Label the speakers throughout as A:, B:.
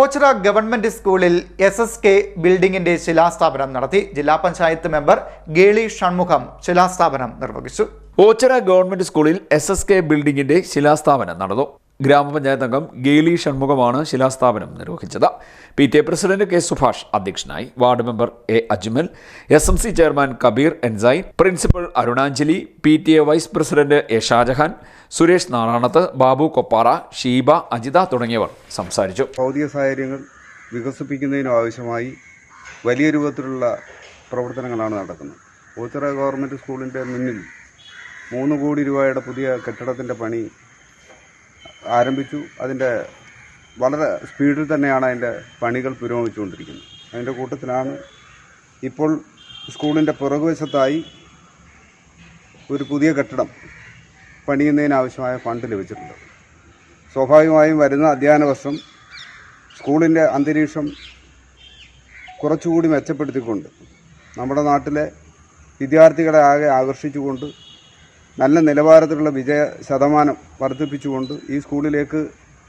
A: Ochira government സ്കൂളിൽ S S K ബിൽഡിംഗിന്റെ ശിലാസ്ഥാപനം നടത്തി. ജില്ലാ പഞ്ചായത്ത് മെമ്പർ ഗേളി ഷൺമുഖം ശിലാസ്ഥാപനം നിർവഹിച്ചു.
B: ഓച്ചിറ ഗവൺമെന്റ് സ്കൂളിൽ എസ് എസ് കെ ബിൽഡിംഗിന്റെ ശിലാസ്ഥാപനം നടന്നു. ഗ്രാമപഞ്ചായത്ത് അംഗം ഗെയ്ലി ഷൺമുഖമാണ് ശിലാസ്ഥാപനം നിർവഹിച്ചത്. P T A president K Subhash അധ്യക്ഷനായി. Ward member A Ajmal S M C chairman Kabeer ensign principal Arunanjali P T A vice president A Shajahan Suresh Narayanath Babu Koppara Sheeba Ajitha തുടങ്ങിയവർ സംസാരിച്ചു.
C: ഭൗതിക സാഹചര്യങ്ങൾ വികസിപ്പിക്കുന്നതിനും ആവശ്യമായി വലിയ രൂപത്തിലുള്ള പ്രവർത്തനങ്ങളാണ് നടക്കുന്നത്. ഓച്ചിറ ഗവൺമെന്റ് സ്കൂളിന്റെ മുന്നിൽ മൂന്ന് കോടി രൂപയുടെ പുതിയ കെട്ടിടത്തിന്റെ പണി ആരംഭിച്ചു. അതിന്റെ വളരെ സ്പീഡിൽ തന്നെയാണ് അതിന്റെ പണികൾ പുരോഗമിച്ചുകൊണ്ടിരിക്കുന്നത്. അതിന്റെ കൂട്ടത്തിലാണ് ഇപ്പോൾ സ്കൂളിന്റെ പുറകുവശത്തായി ഒരു പുതിയ കെട്ടിടം പണിയുന്നതിനാവശ്യമായ ഫണ്ട് ലഭിച്ചിട്ടുണ്ട്. സ്വാഭാവികമായും വരുന്ന അധ്യയന വർഷം സ്കൂളിന്റെ അന്തരീക്ഷം കുറച്ചുകൂടി മെച്ചപ്പെടുത്തിക്കൊണ്ട് നമ്മുടെ നാട്ടിലെ വിദ്യാർത്ഥികളെ ആകെ ആകർഷിച്ചുകൊണ്ട് നല്ല നിലവാരത്തിലുള്ള വിജയ ശതമാനം വർദ്ധിപ്പിച്ചുകൊണ്ട് ഈ സ്കൂളിലേക്ക്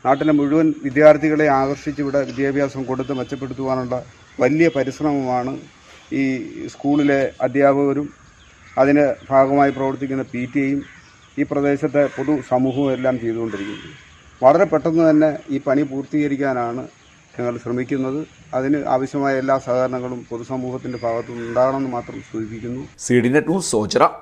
C: നാട്ടിലെ മുഴുവൻ വിദ്യാർത്ഥികളെ ആകർഷിച്ച് ഇവിടെ വിദ്യാഭ്യാസം കൊടുത്ത് മെച്ചപ്പെടുത്തുവാനുള്ള വലിയ പരിശ്രമമാണ് ഈ സ്കൂളിലെ അധ്യാപകരും അതിന് ഭാഗമായി പ്രവർത്തിക്കുന്ന പി ഈ പ്രദേശത്തെ പൊതു സമൂഹവും എല്ലാം ചെയ്തുകൊണ്ടിരിക്കുന്നത്. വളരെ പെട്ടെന്ന് തന്നെ ഈ പണി പൂർത്തീകരിക്കാനാണ് ഞങ്ങൾ ശ്രമിക്കുന്നത്. അതിന് ആവശ്യമായ എല്ലാ സഹകരണങ്ങളും പൊതുസമൂഹത്തിന്റെ ഭാഗത്തുനിന്ന് ഉണ്ടാകണമെന്ന് മാത്രം സൂചിപ്പിക്കുന്നു.
B: C D net Ochira